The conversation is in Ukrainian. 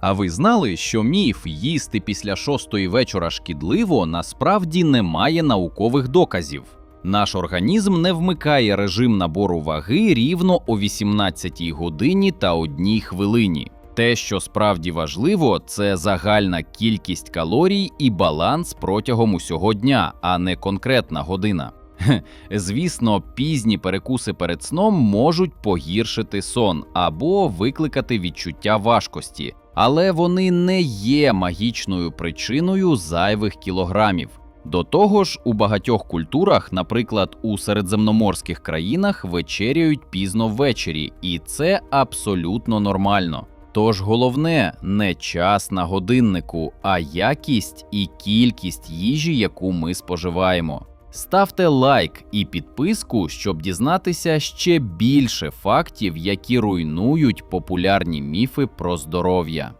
А ви знали, що міф їсти після шостої вечора шкідливо насправді не має наукових доказів. Наш організм не вмикає режим набору ваги рівно о 18 годині та одній хвилині. Те, що справді важливо, це загальна кількість калорій і баланс протягом усього дня, а не конкретна година. Хе, Звісно, пізні перекуси перед сном можуть погіршити сон або викликати відчуття важкості, але вони не є магічною причиною зайвих кілограмів. До того ж, у багатьох культурах, наприклад, у середземноморських країнах, вечеряють пізно ввечері, і це абсолютно нормально. Тож головне не час на годиннику, а якість і кількість їжі, яку ми споживаємо. Ставте лайк і підписку, щоб дізнатися ще більше фактів, які руйнують популярні міфи про здоров'я.